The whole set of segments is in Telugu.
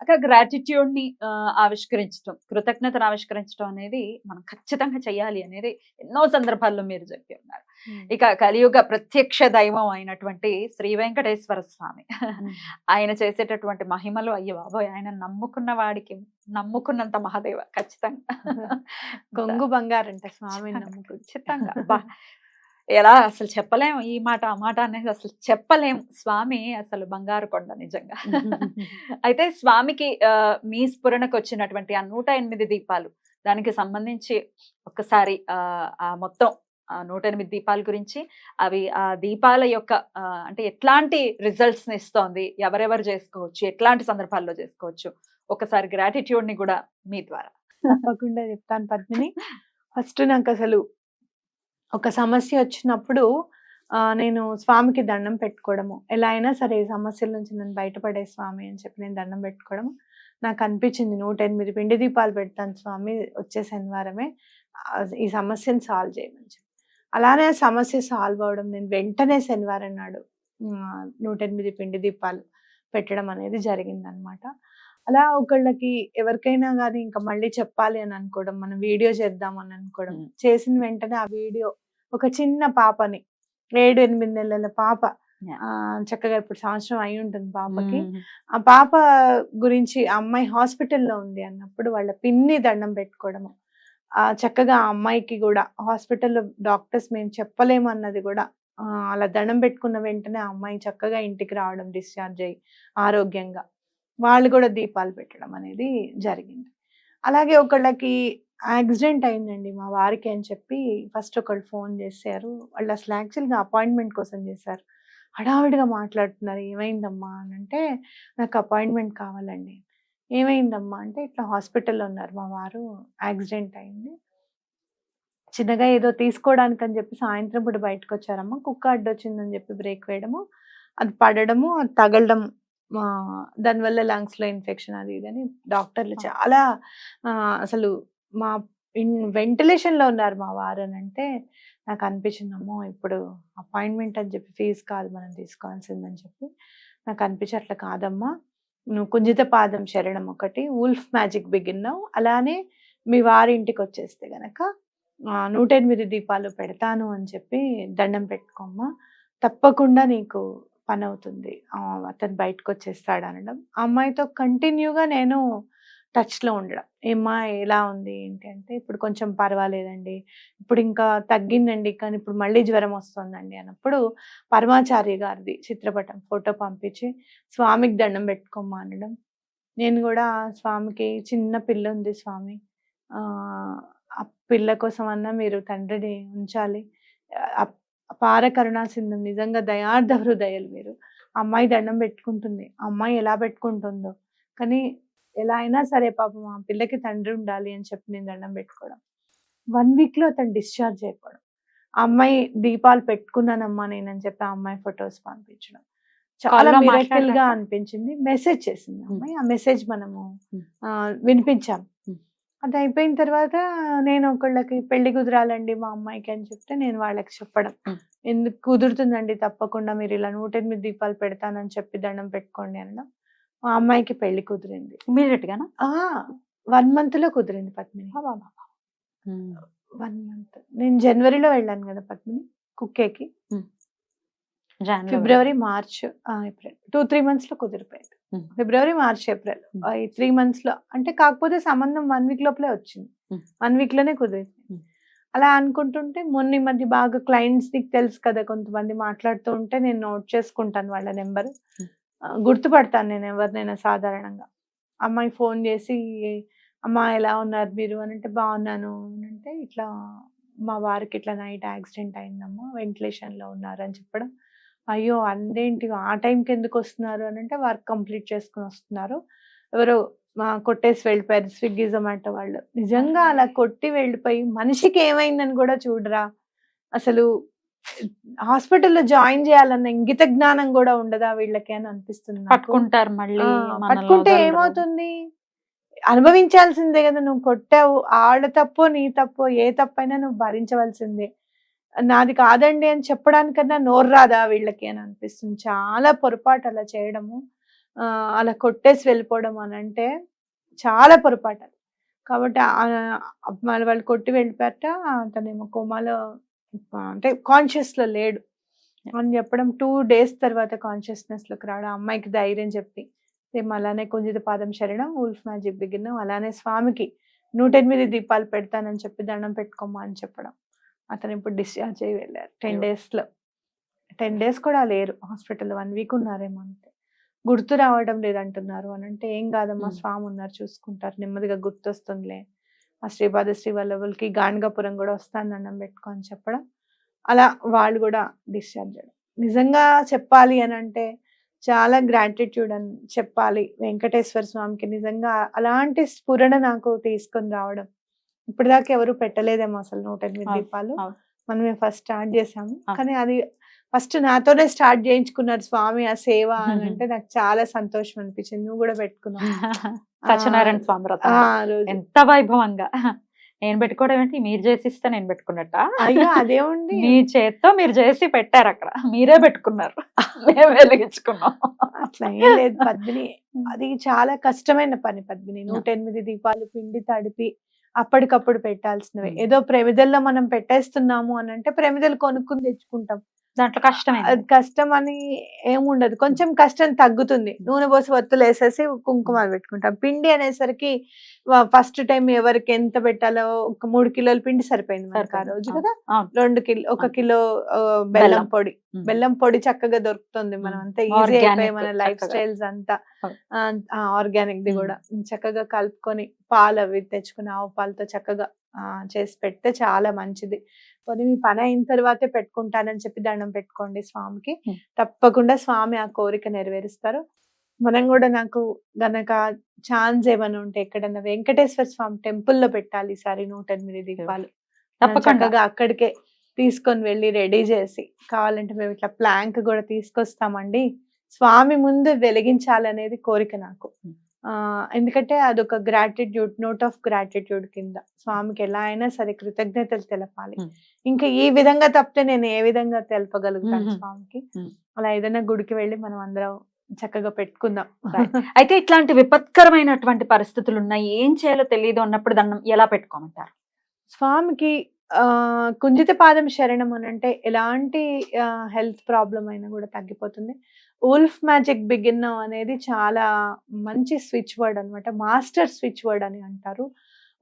అక్క గ్రాటిట్యూడ్ని ఆవిష్కరించడం కృతజ్ఞతను ఆవిష్కరించడం అనేది మనం ఖచ్చితంగా చేయాలి అనేది ఎన్నో సందర్భాల్లో మీరు చెప్పి ఉన్నారు. ఇక కలియుగ ప్రత్యక్ష దైవం అయినటువంటి శ్రీ వెంకటేశ్వర స్వామి. ఆయన చేసేటటువంటి మహిమలు అయ్యో బాబోయ్! ఆయన నమ్ముకున్న వాడికి నమ్ముకున్నంత మహాదేవ ఖచ్చితంగా. కొంగు బంగారంట స్వామి నమ్ముకు ఖచ్చితంగా. ఎలా అసలు చెప్పలేము ఈ మాట ఆ మాట అనేది అసలు చెప్పలేము స్వామి అసలు బంగారు కొండ నిజంగా. అయితే స్వామికి మీ స్ఫురణకు వచ్చినటువంటి ఆ నూట ఎనిమిది దీపాలు దానికి సంబంధించి ఒక్కసారి ఆ, మొత్తం ఆ నూట ఎనిమిది దీపాల గురించి అవి ఆ దీపాల యొక్క అంటే ఎట్లాంటి రిజల్ట్స్ని ఇస్తోంది ఎవరెవరు చేసుకోవచ్చు ఎట్లాంటి సందర్భాల్లో చేసుకోవచ్చు ఒకసారి గ్రాటిట్యూడ్ని కూడా మీ ద్వారా. తప్పకుండా చెప్తాను పద్మిని. ఫస్ట్ నాకు అసలు ఒక సమస్య వచ్చినప్పుడు నేను స్వామికి దండం పెట్టుకోవడము. ఎలా అయినా సరే ఈ సమస్యల నుంచి నేను బయటపడే స్వామి అని చెప్పి నేను దండం పెట్టుకోవడం నాకు అనిపించింది నూట ఎనిమిది పిండి దీపాలు పెడతాను స్వామి వచ్చే శనివారమే. ఈ సమస్యను సాల్వ్ చేయమని చెప్పి. అలానే ఆ సమస్య సాల్వ్ అవడం నేను వెంటనే శనివారం నాడు నూట ఎనిమిది పిండి దీపాలు పెట్టడం అనేది జరిగిందనమాట. అలా ఒకళ్ళకి ఎవరికైనా కానీ ఇంకా మళ్ళీ చెప్పాలి అని అనుకోవడం మనం వీడియో చేద్దాం అని అనుకోవడం. చేసిన వెంటనే ఆ వీడియో ఒక చిన్న పాపని ఏడు ఎనిమిది నెలల పాప చక్కగా ఇప్పుడు సంవత్సరం అయి ఉంటుంది పాపకి. ఆ పాప గురించి ఆ అమ్మాయి హాస్పిటల్లో ఉంది అన్నప్పుడు వాళ్ళ పిన్ని దండం పెట్టుకోవడము ఆ చక్కగా ఆ అమ్మాయికి కూడా హాస్పిటల్లో డాక్టర్స్ మేము చెప్పలేము అన్నది కూడా అలా దండం పెట్టుకున్న వెంటనే ఆ అమ్మాయి చక్కగా ఇంటికి రావడం డిశ్చార్జ్ అయ్యి ఆరోగ్యంగా. వాళ్ళు కూడా దీపాలు పెట్టడం అనేది జరిగింది. అలాగే ఒకళ్ళకి యాక్సిడెంట్ అయిందండి మా వారికి అని చెప్పి ఫస్ట్ ఒకళ్ళు ఫోన్ చేశారు. వాళ్ళు అసలు యాక్చువల్గా అపాయింట్మెంట్ కోసం చేశారు. హడావిడిగా మాట్లాడుతున్నారు ఏమైందమ్మా? అని అంటే నాకు అపాయింట్మెంట్ కావాలండి. ఏమైందమ్మా? అంటే ఇట్లా హాస్పిటల్లో ఉన్నారు మా వారు యాక్సిడెంట్ అయింది. చిన్నగా ఏదో తీసుకోవడానికి అని చెప్పి సాయంత్రం పూట బయటకు వచ్చారమ్మా. కుక్క అడ్డొచ్చిందని చెప్పి బ్రేక్ వేయడము అది పడడము అది తగలడం దానివల్ల లంగ్స్లో ఇన్ఫెక్షన్ అది ఇది అని డాక్టర్లు. చాలా అసలు మా వెంటిలేషన్లో ఉన్నారు మా వారు అని అంటే నాకు అనిపించింది అమ్మో! ఇప్పుడు అపాయింట్మెంట్ అని చెప్పి ఫీజు కాదు మనం తీసుకోవాల్సిందని చెప్పి నాకు అనిపించి అట్లా కాదమ్మా. నువ్వు కుంజిత పాదం శరణం ఒకటి వుల్ఫ్ మ్యాజిక్ బిగిన్నావు అలానే మీ వారి ఇంటికి వచ్చేస్తే గనక నూట ఎనిమిది దీపాలు పెడతాను అని చెప్పి దండం పెట్టుకోమ్మా. తప్పకుండా నీకు పని అవుతుంది అతను బయటకు వచ్చేస్తాడు అనడం ఆ అమ్మాయితో కంటిన్యూగా నేను టచ్లో ఉండడం. ఏమ్మా ఎలా ఉంది? ఏంటి అంటే ఇప్పుడు కొంచెం పర్వాలేదండి. ఇప్పుడు ఇంకా తగ్గిందండి కానీ ఇప్పుడు మళ్ళీ జ్వరం వస్తుందండి అన్నప్పుడు పరమాచార్య గారిది చిత్రపటం ఫోటో పంపించి స్వామికి దండం పెట్టుకోమ్మా అనడం. నేను కూడా స్వామికి చిన్న పిల్ల ఉంది స్వామి. ఆ ఆ పిల్ల కోసం అన్నా మీరు తండ్రిని ఉంచాలి. ఆ అపార కరుణా సింధం నిజంగా దయార్థ హృదయాలు మీరు. అమ్మాయి దండం పెట్టుకుంటుంది. అమ్మాయి ఎలా పెట్టుకుంటుందో. కానీ ఎలా అయినా సరే పాపం ఆ పిల్లకి తండ్రి ఉండాలి అని చెప్పి నేను దండం పెట్టుకోవడం. వన్ వీక్లో అతను డిశ్చార్జ్ అయిపోవడం. అమ్మాయి దీపాలు పెట్టుకున్నానమ్మా నేనని చెప్పి ఆ అమ్మాయి ఫొటోస్ పంపించడం. చాలా మిరకిల్గా? అనిపించింది. మెసేజ్ చేసింది. అమ్మాయి. ఆ మెసేజ్ మనము. ఆ, వినిపించాం. Hmm. అది అయిపోయిన తర్వాత నేను ఒకళ్ళకి పెళ్ళి కుదరాలండి మా అమ్మాయికి అని చెప్తే నేను వాళ్ళకి చెప్పడం. ఎందుకు కుదురుతుందండి తప్పకుండా మీరు ఇలా నూట ఎనిమిది దీపాలు పెడతానని చెప్పి దండం పెట్టుకోండి అనడం మా అమ్మాయికి పెళ్ళి కుదిరింది. ఇమీడియట్ గానా వన్ మంత్లో కుదిరింది పద్మిని. One month. నేను జనవరిలో వెళ్ళాను కదా Padmini కుక్కేకి. February March April. Two three మంత్స్లో కుదిరిపోయింది. February March April. ఈ త్రీ మంత్స్లో అంటే కాకపోతే సంబంధం వన్ వీక్ లోపలే వచ్చింది. వన్ వీక్లోనే కుదిరింది. అలా అనుకుంటుంటే మొన్న ఈ మధ్య బాగా క్లయింట్స్ నీకు తెలుసు కదా కొంతమంది మాట్లాడుతూ ఉంటే నేను నోట్ చేసుకుంటాను వాళ్ళ నెంబర్. గుర్తుపడతాను నేను ఎవరినైనా సాధారణంగా. అమ్మాయి ఫోన్ చేసి అమ్మా ఎలా ఉన్నారు మీరు? అని అంటే బాగున్నాను. అని అంటే ఇట్లా మా వారికి ఇట్లా నైట్ యాక్సిడెంట్ అయిందమ్మా వెంటిలేషన్లో ఉన్నారు అని చెప్పడం. అయ్యో! అదేంటి ఆ టైంకి ఎందుకు వస్తున్నారు? అని అంటే వర్క్ కంప్లీట్ చేసుకుని వస్తున్నారు. ఎవరో మా కొట్టేసి వెళ్ళిపోయారు స్విగ్గీ జొమాటో వాళ్ళు. నిజంగా అలా కొట్టి వెళ్ళిపోయి మనిషికి ఏమైందని కూడా చూడరా? అసలు హాస్పిటల్లో జాయిన్ చేయాలన్న ఇంగిత జ్ఞానం కూడా ఉండదా వీళ్ళకి అని అనిపిస్తుంది. పట్టుకుంటారు మళ్ళీ పట్టుకుంటే. ఏమవుతుంది? అనుభవించాల్సిందే కదా! నువ్వు కొట్టావు. ఆడ తప్పో నీ తప్పో ఏ తప్పైనా నువ్వు భరించవలసిందే. నాది కాదండి అని చెప్పడానికన్నా నోరు రాదా వీళ్ళకి అని అనిపిస్తుంది. చాలా పొరపాటు అలా చేయడము ఆ, అలా కొట్టేసి వెళ్ళిపోవడం అని అంటే చాలా పొరపాటు అది. కాబట్టి వాళ్ళు కొట్టి వెళ్ళిపోట అతనేమో కోమాలో అంటే కాన్షియస్లో లేడు అని చెప్పడం టూ డేస్ తర్వాత కాన్షియస్నెస్లోకి రావడం అమ్మాయికి ధైర్యం చెప్పి సేమ్ అలానే కుంజిత పాదం శరణం ఉల్ఫ్ మ్యాజిక్ బిగిన్ అలానే స్వామికి నూట ఎనిమిది దీపాలు పెడతానని చెప్పి దండం పెట్టుకోమా అని చెప్పడం. అతను ఇప్పుడు డిశ్చార్జ్ అయ్యి వెళ్ళారు. టెన్ అయ్యో. డేస్లో టెన్ డేస్ కూడా లేరు హాస్పిటల్ వన్ వీక్ ఉన్నారేమో అంతే. గుర్తు రావడం లేదంటున్నారు అని అంటే ఏం కాదమ్మా మ్మ్. స్వామి ఉన్నారు చూసుకుంటారు నెమ్మదిగా గుర్తొస్తుందిలే. ఆ శ్రీపాద శ్రీ వల్లభులకి గాణగాపురం కూడా వస్తాను దండం పెట్టుకో అని చెప్పడం. అలా వాళ్ళు కూడా డిశ్చార్జ్ అయ్యారు నిజంగా చెప్పాలి అని అంటే చాలా గ్రాటిట్యూడ్ అని చెప్పాలి. వెంకటేశ్వర స్వామికి నిజంగా అలాంటి స్ఫురణ నాకు తీసుకొని రావడం. ఇప్పటిదాకా ఎవరు పెట్టలేదేమో అసలు నూట ఎనిమిది దీపాలు. మనమే ఫస్ట్ స్టార్ట్ చేసాము. కానీ అది ఫస్ట్ నాతోనే స్టార్ట్ చేయించుకున్నారు స్వామి ఆ సేవ అని. అంటే నాకు చాలా సంతోషం అనిపించింది. నువ్వు కూడా పెట్టుకున్నావు. సత్యనారాయణ స్వామి వ్రతం. ఎంత వైభవంగా. నేను పెట్టుకోవడం ఏంటి? మీరు చేసిస్తే నేను పెట్టుకున్నట్ట? అయ్యో అదేముంది? మీ చేత్తో మీరు చేసి పెట్టారు అక్కడ. మీరే పెట్టుకున్నారు. మేము వెలిగించుకున్నాం. అట్లా ఏం లేదు. పద్మిని అది చాలా కష్టమైన పని పద్మిని. నూట ఎనిమిది దీపాలు పిండి తడిపి అప్పటికప్పుడు పెట్టాల్సినవి. ఏదో ప్రమిదల్లో మనం పెట్టేస్తున్నాము అని అంటే ప్రమిదలు కొనుక్కుని తెచ్చుకుంటాం. దాంట్లో కష్టమే అది కష్టం అని ఏముండదు. కొంచెం కష్టం తగ్గుతుంది. నూనె పోసి ఒత్తులు వేసేసి కుంకుమ పెట్టుకుంటాం. పిండి అనేసరికి ఫస్ట్ టైం ఎవరికి ఎంత పెట్టాలో ఒక మూడు కిలోల పిండి సరిపోయింది మనకి ఆ. రోజు కదా. రెండు కిలో ఒక. కిలో బెల్లం. పొడి. బెల్లం పొడి చక్కగా దొరుకుతుంది మనం. అంతా ఈజీ అయిపోయి మన లైఫ్. స్టైల్స్ అంతా. ఆర్గానిక్ ది. కూడా చక్కగా కలుపుకొని పాలు అవి తెచ్చుకుని ఆవు పాలతో చక్కగా చేసి పెడితే చాలా మంచిది పోనీ మీ పని అయిన తర్వాతే పెట్టుకుంటానని చెప్పి దండం పెట్టుకోండి స్వామికి. తప్పకుండా స్వామి ఆ కోరిక నెరవేరుస్తారు మనం కూడా నాకు గనక ఛాన్స్ ఏమైనా ఉంటే ఎక్కడన్నా వెంకటేశ్వర స్వామి టెంపుల్లో పెట్టాలి ఈసారి నూట ఎనిమిది దీపాలు తప్పకుండా అక్కడికే తీసుకొని వెళ్ళి రెడీ చేసి కావాలంటే మేము ఇట్లా ప్లాంక్ కూడా తీసుకొస్తామండి స్వామి ముందు వెలిగించాలనేది కోరిక నాకు. ఆ ఎందుకంటే అదొక గ్రాటిట్యూడ్ నోట్ ఆఫ్ గ్రాటిట్యూడ్ కింద స్వామికి ఎలా అయినా సరే కృతజ్ఞతలు తెలపాలి. ఇంకా ఈ విధంగా తప్పితే నేను ఏ విధంగా తెలపగలుగుతాను. స్వామికి. అలా ఏదైనా గుడికి వెళ్ళి మనం అందరం చక్కగా పెట్టుకుందాం. అయితే ఇట్లాంటి విపత్కరమైనటువంటి పరిస్థితులు ఉన్నాయి ఏం చేయాలో తెలియదు అన్నప్పుడు దండం ఎలా పెట్టుకోమంటారు? స్వామికి ఆ కుంజిత పాదం శరణం అని అంటే ఎలాంటి హెల్త్ ప్రాబ్లం అయినా కూడా తగ్గిపోతుంది. ఉల్ఫ్ మ్యాజిక్ బిగిన్ అనేది చాలా మంచి స్విచ్ వర్డ్ అన్నమాట. మాస్టర్ స్విచ్ వర్డ్ అని అంటారు.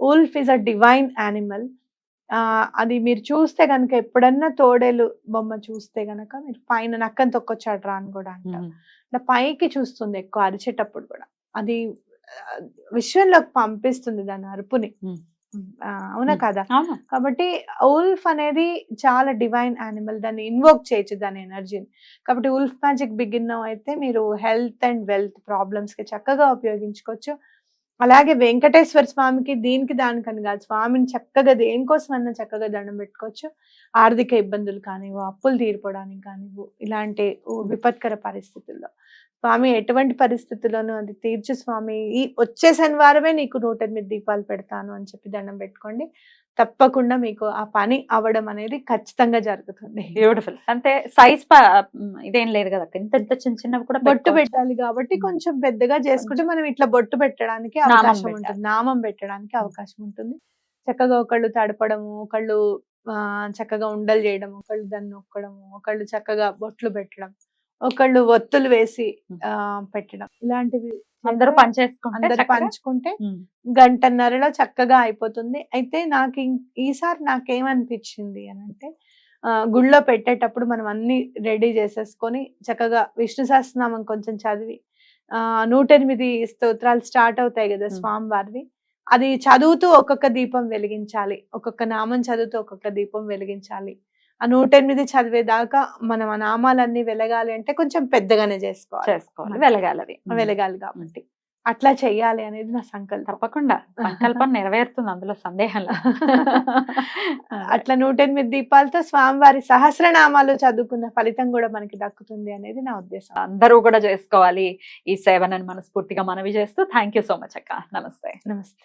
Wolf is a divine animal. అది మీరు చూస్తే కనుక ఎప్పుడన్నా తోడేలు బొమ్మ చూస్తే గనక మీరు పైన నక్కని తొక్కొచ్చాడు రా అని కూడా అంటారు. పైకి చూస్తుంది ఎక్కువ అరిచేటప్పుడు కూడా. అది విశ్వంలోకి పంపిస్తుంది దాని అరుపుని. అవునా. కదా? కాబట్టి ఉల్ఫ్ అనేది చాలా డివైన్ యానిమల్. దాన్ని ఇన్వోక్ చేయొచ్చు దాని ఎనర్జీని. కాబట్టి ఉల్ఫ్ మ్యాజిక్ బిగిన్ అయితే మీరు హెల్త్ అండ్ వెల్త్ ప్రాబ్లమ్స్కి చక్కగా ఉపయోగించుకోవచ్చు. అలాగే వెంకటేశ్వర స్వామికి దీనికి దానికని కాదు స్వామిని చక్కగా దేనికోసం అన్న చక్కగా దండం పెట్టుకోవచ్చు. ఆర్థిక ఇబ్బందులు కానివ్వు అప్పులు తీరిపోవడానికి కానివ్వు ఇలాంటి విపత్కర పరిస్థితుల్లో. స్వామి ఎటువంటి పరిస్థితుల్లోనూ అది తీర్చు స్వామి ఈ వచ్చే శనివారమే నీకు నూట ఎనిమిది దీపాలు పెడతాను అని చెప్పి దండం పెట్టుకోండి. తప్పకుండా మీకు ఆ పని అవ్వడం అనేది ఖచ్చితంగా జరుగుతుంది. బ్యూటిఫుల్ అంటే సైజ్ ఇదేం లేదు కదా ఇంత ఇంత చిన్న చిన్నవి కూడా బొట్టు? పెట్టాలి కాబట్టి. కొంచెం పెద్దగా చేసుకుంటే మనం ఇట్లా బొట్టు పెట్టడానికి అవకాశం. ఉంటుంది. నామం పెట్టడానికి. అవకాశం ఉంటుంది. చక్కగా ఒకళ్ళు తడపడము ఒకళ్ళు ఆ, చక్కగా ఉండలు చేయడం ఒకళ్ళు దాన్ని నొక్కడము ఒకళ్ళు చక్కగా బొట్లు పెట్టడం. ఒకళ్ళు ఒత్తులు వేసి పెట్టడం. ఇలాంటివి అందరూ చేస్తే పనిచేసుకుంటే అందరు పంచుకుంటే. గంటన్నరలో చక్కగా అయిపోతుంది. అయితే నాకు ఈసారి నాకేమనిపించింది అని అంటే ఆ, గుళ్ళో పెట్టేటప్పుడు మనం అన్ని రెడీ చేసేసుకొని చక్కగా విష్ణు సహస్రనామం కొంచెం చదివి ఆ నూట ఎనిమిది స్తోత్రాలు స్టార్ట్ అవుతాయి కదా. స్వామి వారివి అది చదువుతూ ఒక్కొక్క దీపం వెలిగించాలి. ఒక్కొక్క నామం చదువుతూ ఒక్కొక్క దీపం వెలిగించాలి. ఆ నూట ఎనిమిది చదివేదాకా మనం ఆ నామాలన్నీ వెలగాలి అంటే కొంచెం పెద్దగానే చేసుకోవాలి. చేసుకోవాలి. వెలగాలి అవి వెలగాలి కాబట్టి. అట్లా చెయ్యాలి అనేది నా సంకల్పం. తప్పకుండా. సంకల్పం నెరవేరుతుంది అందులో సందేహం. అట్లా నూట ఎనిమిది దీపాలతో స్వామివారి సహస్రనామాలు చదువుకున్న ఫలితం కూడా మనకి దక్కుతుంది అనేది నా ఉద్దేశం. అందరూ కూడా చేసుకోవాలి. ఈ సేవనని మనస్ఫూర్తిగా మనవి చేస్తూ థ్యాంక్ యూ సో మచ్ అక్క. నమస్తే. నమస్తే.